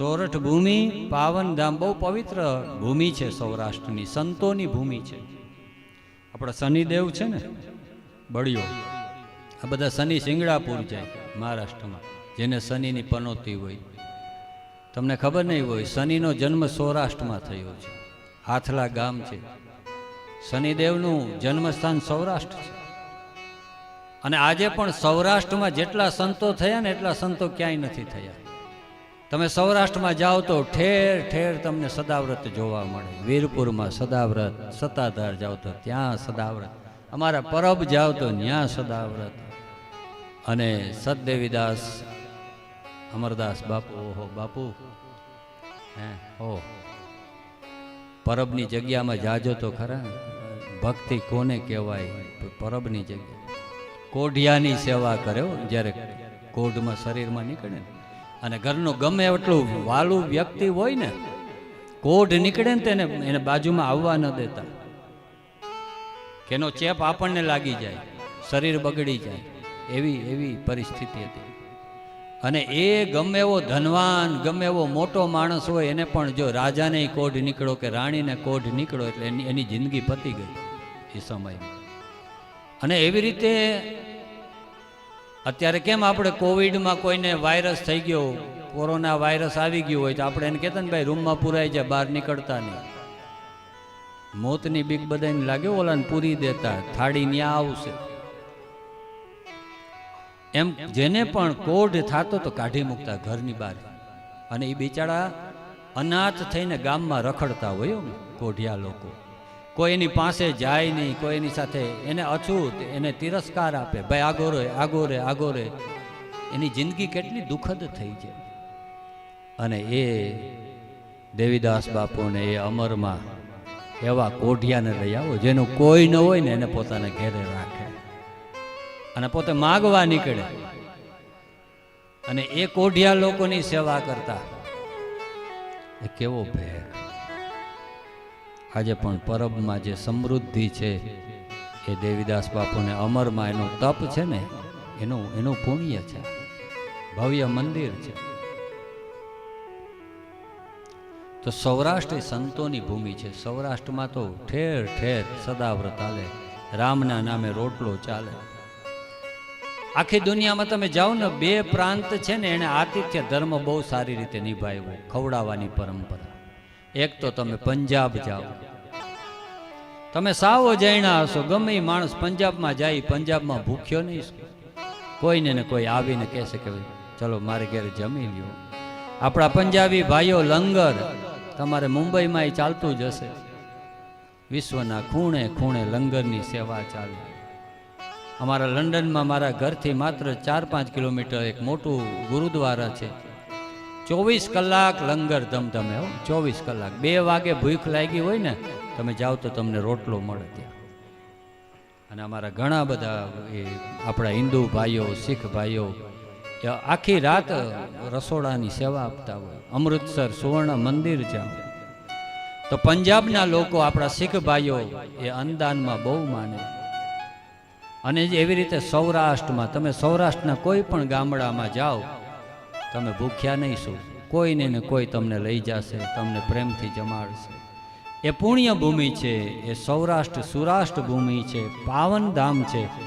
સોરઠ ભૂમિ, પાવન ધામ બહુ પવિત્ર ભૂમિ છે સૌરાષ્ટ્રની, સંતોની ભૂમિ છે. આપણા શનિદેવ છે ને, બળિયો. આ બધા શનિ સિંગડાપુર જાય મહારાષ્ટ્રમાં, જેને શનિની પનોતી હોય. તમને ખબર નહીં હોય, શનિનો જન્મ સૌરાષ્ટ્રમાં થયો છે. હાથલા ગામ છે. શનિદેવનું જન્મસ્થાન સૌરાષ્ટ્ર છે. અને આજે પણ સૌરાષ્ટ્રમાં જેટલા સંતો થયા ને એટલા સંતો ક્યાંય નથી થયા. તમે સૌરાષ્ટ્રમાં જાઓ તો ઠેર ઠેર તમને સદાવ્રત જોવા મળે. વીરપુરમાં સદાવ્રત, સત્તાધાર જાઓ તો ત્યાં સદાવ્રત. અમારા પરબ જાઓ તો ત્યાં સદાવ્રત. અને સદદેવીદાસ અમરદાસ બાપુ, ઓહો બાપુ. હે ઓહ પરબની જગ્યામાં જાજો તો ખરા. ભક્તિ કોને કહેવાય? પરબની જગ્યા. કોઢિયાની સેવા કર્યો જ્યારે કોઢમાં શરીરમાં નીકળે ને. અને ઘરનું ગમે એટલું વાલું વ્યક્તિ હોય ને, કોઢ નીકળે ને તેને એને બાજુમાં આવવા ન દેતા. કેનો ચેપ આપણને લાગી જાય, શરીર બગડી જાય, એવી એવી પરિસ્થિતિ હતી. અને એ ગમે એવો ધનવાન, ગમે એવો મોટો માણસ હોય, એને પણ જો રાજાને કોઢ નીકળો કે રાણીને કોઢ નીકળો એટલે એની એની જિંદગી પતી ગઈ એ સમયમાં. અને એવી રીતે અત્યારે કેમ આપણે કોવિડમાં કોઈને વાયરસ થઈ ગયો? કોરોના વાયરસ આવી ગયો હોય તો આપણે એને કહેતા ને, ભાઈ રૂમમાં પુરાઈ જાય બહાર નીકળતા નહીં. મોતની બીક બધાને લાગ્યો ઓલાને પૂરી દેતા, થાળી ન્યા આવશે. એમ જેને પણ કોઢ થતો તો કાઢી મૂકતા ઘરની બહાર. અને એ બિચારા અનાથ થઈને ગામમાં રખડતા હોય કોઢિયા લોકો. કોઈ એની પાસે જાય નહીં કોઈ એની સાથે. એને અછૂત, એને તિરસ્કાર આપે. ભાઈ આગો રે આગો રે આગો રે એની જિંદગી કેટલી દુઃખદ થઈ છે. અને એ દેવીદાસ બાપુને એ અમરમાં એવા કોઢિયાને લઈ આવો, જેનું કોઈ ન હોય ને એને પોતાને ઘેરે રાખે. અને પોતે માગવા નીકળે. અને એ કોઢિયા લોકોની સેવા કરતા. એ કેવો ભેગ આજે પણ પરબમાં જે સમૃદ્ધિ છે, એ દેવીદાસ બાપુને અમરમાં એનું તપ છે ને, એનું એનું પુણ્ય છે. ભવ્ય મંદિર છે. તો સૌરાષ્ટ્ર એ સંતોની ભૂમિ છે. સૌરાષ્ટ્રમાં તો ઠેર ઠેર સદાવ્રત ચાલે રામના નામે રોટલો ચાલે. આખી દુનિયામાં તમે જાઓ ને, બે પ્રાંત છે ને, એને આતિથ્ય ધર્મ બહુ સારી રીતે નિભાવ્યો. ખવડાવવાની પરંપરા. એક તો તમે પંજાબ જાઓ. તમે સાવો જૈણા હશો, ગમે માણસ પંજાબમાં જાય, પંજાબમાં ભૂખ્યો નહીં કોઈને ને કોઈ આવીને કહેશે કે ચલો, મારે ઘેર જમી લ્યો. આપણા પંજાબી ભાઈઓ લંગર, તમારે મુંબઈમાં એ ચાલતું જ હશે. વિશ્વના ખૂણે ખૂણે લંગરની સેવા ચાલે. અમારા લંડનમાં મારા ઘરથી માત્ર ચાર પાંચ કિલોમીટર એક મોટું ગુરુદ્વારા છે. ચોવીસ કલાક લંગર ધમધમે હો, ચોવીસ કલાક. બે વાગે ભૂખ લાગી હોય ને, તમે જાઓ તો તમને રોટલો મળે ત્યાં. અને અમારા ઘણા બધા એ આપણા હિન્દુ ભાઈઓ, શીખ ભાઈઓ આખી રાત રસોડાની સેવા આપતા હોય. અમૃતસર સુવર્ણ મંદિર જાઓ તો પંજાબના લોકો આપણા શીખ ભાઈઓ એ અંદાનમાં બહુ માને. અને એવી રીતે સૌરાષ્ટ્રમાં, તમે સૌરાષ્ટ્રના કોઈ પણ ગામડામાં જાઓ તમે ભૂખ્યા નહીં શું કોઈને ને કોઈ તમને લઈ જશે, તમને પ્રેમથી જમાડશે. એ પુણ્ય ભૂમિ છે, એ સૌરાષ્ટ્ર સુરાષ્ટ્ર ભૂમિ છે પાવન ધામ છે.